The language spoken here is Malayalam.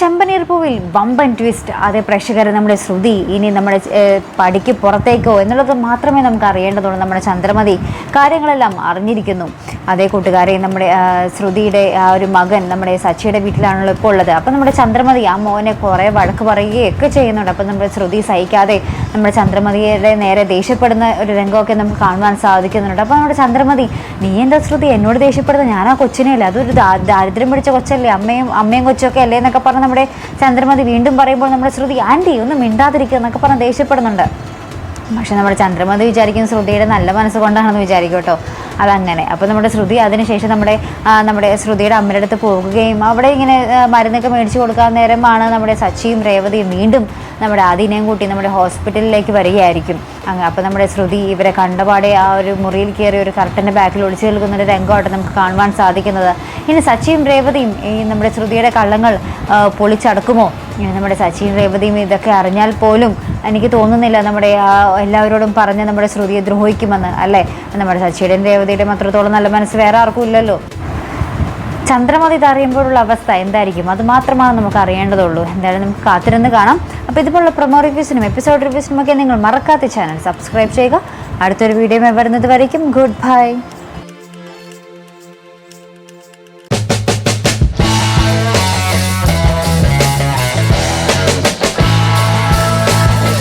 ചെമ്പനീർ പൂവിൽ വമ്പൻ ട്വിസ്റ്റ് അതേ പ്രേക്ഷകർ നമ്മുടെ ശ്രുതി ഇനി നമ്മുടെ പടിക്ക് പുറത്തേക്കോ എന്നുള്ളത് മാത്രമേ നമുക്ക് അറിയേണ്ടതുള്ളൂ. നമ്മുടെ ചന്ദ്രമതി കാര്യങ്ങളെല്ലാം അറിഞ്ഞിരിക്കുന്നു. അതേ കൂട്ടുകാരെ നമ്മുടെ ശ്രുതിയുടെ ആ ഒരു മകൻ നമ്മുടെ സച്ചിയുടെ വീട്ടിലാണല്ലോ ഇപ്പോൾ ഉള്ളത്. അപ്പം നമ്മുടെ ചന്ദ്രമതി ആ മോനെ കുറേ വഴക്ക് പറയുകയൊക്കെ ചെയ്യുന്നുണ്ട്. അപ്പം നമ്മുടെ ശ്രുതി സഹിക്കാതെ നമ്മുടെ ചന്ദ്രമതിയുടെ നേരെ ദേഷ്യപ്പെടുന്ന ഒരു രംഗമൊക്കെ നമുക്ക് കാണുവാൻ സാധിക്കുന്നുണ്ട്. അപ്പോൾ നമ്മുടെ ചന്ദ്രമതി നീ എന്താ ശ്രുതി എന്നോട് ദേഷ്യപ്പെടുന്നത്? ഞാൻ ആ കൊച്ചിനെ അല്ലേ അതൊരു ദാരിദ്ര്യം പിടിച്ച കൊച്ചല്ലേ? അമ്മയും അമ്മയും കൊച്ചൊക്കെ അല്ലേ? എന്നൊക്കെ പറഞ്ഞ് നമ്മുടെ ചന്ദ്രമതി വീണ്ടും പറയുമ്പോൾ നമ്മുടെ ശ്രുതി ആന്റി ഒന്നും മിണ്ടാതിരിക്കുക എന്നൊക്കെ പറഞ്ഞ് ദേഷ്യപ്പെടുന്നുണ്ട്. പക്ഷെ നമ്മുടെ ചന്ദ്രമതി വിചാരിക്കും ശ്രുതിയുടെ നല്ല മനസ്സ് കൊണ്ടാണെന്ന് വിചാരിക്കും കേട്ടോ. അതങ്ങനെ. അപ്പോൾ നമ്മുടെ ശ്രുതി അതിനുശേഷം നമ്മുടെ നമ്മുടെ ശ്രുതിയുടെ അമ്മയുടെ അടുത്ത് പോകുകയും അവിടെ ഇങ്ങനെ മരുന്നൊക്കെ മേടിച്ച് കൊടുക്കാൻ നേരമാണ് നമ്മുടെ സച്ചിയും രേവതിയും വീണ്ടും നമ്മുടെ ആദിനെയും കൂട്ടി നമ്മുടെ ഹോസ്പിറ്റലിലേക്ക് വരികയായിരിക്കും. അങ്ങ് അപ്പോൾ നമ്മുടെ ശ്രുതി ഇവരെ കണ്ടപാടെ ആ ഒരു മുറിയിൽ കയറി ഒരു കർട്ടന്റെ ബാക്കിൽ ഒളിച്ചു നിൽക്കുന്ന ഒരു രംഗമായിട്ട് നമുക്ക് കാണുവാൻ സാധിക്കുന്നത്. ഇനി സച്ചിയും രേവതിയും ഈ നമ്മുടെ ശ്രുതിയുടെ കള്ളങ്ങൾ പൊളിച്ചടക്കുമോ? നമ്മുടെ സച്ചിയും രേവതിയും ഇതൊക്കെ അറിഞ്ഞാൽ പോലും എനിക്ക് തോന്നുന്നില്ല നമ്മുടെ ആ എല്ലാവരോടും പറഞ്ഞ് നമ്മുടെ ശ്രുതിയെ ദ്രോഹിക്കുമെന്ന് അല്ലേ? നമ്മുടെ സച്ചിയുടെയും രേവതിയുടെയും അത്രത്തോളം നല്ല മനസ്സ് വേറെ ആർക്കും ഇല്ലല്ലോ. ചന്ദ്രമതി അറിയുമ്പോഴുള്ള അവസ്ഥ എന്തായിരിക്കും? അത് മാത്രമാണ് നമുക്ക് അറിയേണ്ടതുള്ളൂ. എന്തായാലും നമുക്ക് കാത്തിരുന്ന് കാണാം. അപ്പോൾ ഇതുപോലുള്ള പ്രൊമോ റിവ്യൂസിനും എപ്പിസോഡ് റിവ്യൂസിനും ഒക്കെ നിങ്ങൾ മറക്കാത്ത ചാനൽ സബ്സ്ക്രൈബ് ചെയ്യുക. അടുത്തൊരു വീഡിയോ വരുന്നത് വരയ്ക്കും. Good bye